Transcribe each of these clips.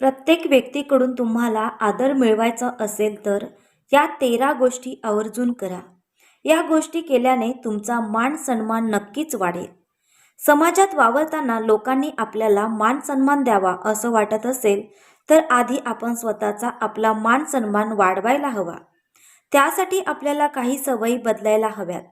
प्रत्येक व्यक्तीकडून तुम्हाला आदर मिळवायचा असेल तर या तेरा गोष्टी आवर्जून करा. या गोष्टी केल्याने तुमचा मान सन्मान नक्कीच वाढेल. समाजात वावरताना लोकांनी आपल्याला मान सन्मान द्यावा असं वाटत असेल तर आधी आपण स्वतःचा आपला मान सन्मान वाढवायला हवा. त्यासाठी आपल्याला काही सवयी बदलायला हव्यात.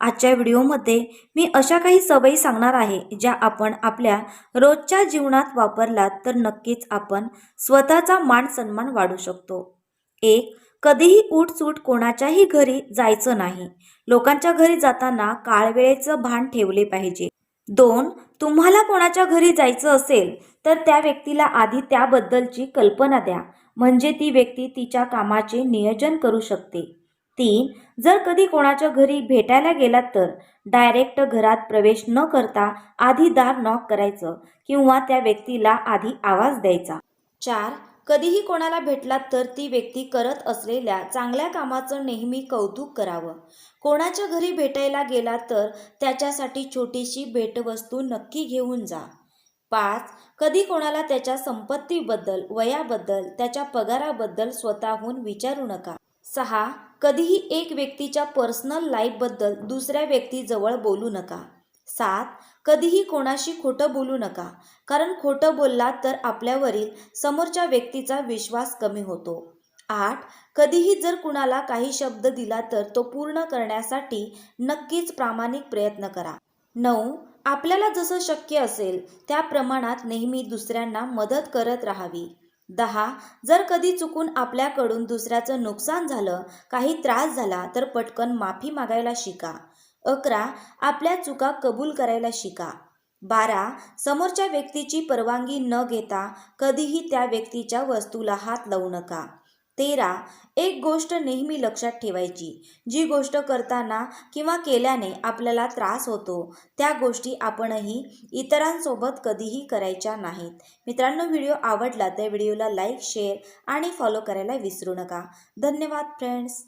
आजच्या व्हिडिओमध्ये मी अशा काही सवयी सांगणार आहे ज्या आपण आपल्या रोजच्या जीवनात वापरलात तर नक्कीच आपण स्वतःचा मान सन्मान वाढू शकतो. एक कधीही उठसूट कोणाच्याही घरी जायचं नाही. लोकांच्या घरी जाताना काळवेळेचं भान ठेवले पाहिजे. दोन तुम्हाला कोणाच्या घरी जायचं असेल तर त्या व्यक्तीला आधी त्याबद्दलची कल्पना द्या. म्हणजे ती व्यक्ती तिच्या कामाचे नियोजन करू शकते. तीन जर कधी कोणाच्या घरी भेटायला गेलात तर डायरेक्ट घरात प्रवेश न करता आधी दार नॉक करायचं किंवा त्या व्यक्तीला आधी आवाज द्यायचा. चार कधीही कोणाला भेटलात तर ती व्यक्ती करत असलेल्या चांगल्या कामाचं नेहमी कौतुक करावं. कोणाच्या घरी भेटायला गेला तर त्याच्यासाठी छोटीशी भेटवस्तू नक्की घेऊन जा. पाच कधी कोणाला त्याच्या संपत्तीबद्दल वयाबद्दल त्याच्या पगाराबद्दल स्वतःहून विचारू नका. सहा कधीही एक व्यक्तीच्या पर्सनल लाईफबद्दल दुसऱ्या व्यक्तीजवळ बोलू नका. सात कधीही कोणाशी खोटं बोलू नका. कारण खोटं बोललात तर आपल्यावरील समोरच्या व्यक्तीचा विश्वास कमी होतो. आठ कधीही जर कुणाला काही शब्द दिला तर तो पूर्ण करण्यासाठी नक्कीच प्रामाणिक प्रयत्न करा. नऊ आपल्याला जसं शक्य असेल त्या प्रमाणात नेहमी दुसऱ्यांना मदत करत राहावी. दहा जर कधी चुकून आपल्याकडून दुसऱ्याचं नुकसान झालं काही त्रास झाला तर पटकन माफी मागायला शिका. अकरा आपल्या चुका कबूल करायला शिका. बारा समोरच्या व्यक्तीची परवानगी न घेता कधीही त्या व्यक्तीच्या वस्तूला हात लावू नका. तेरा एक गोष्ट नेहमी लक्षात ठेवायची. जी गोष्ट करताना किंवा केल्याने आपल्याला त्रास होतो त्या गोष्टी आपणही इतरांसोबत कधीही करायच्या नाहीत. मित्रांनो व्हिडिओ आवडला तर व्हिडिओला लाईक शेअर आणि फॉलो करायला विसरू नका. धन्यवाद फ्रेंड्स!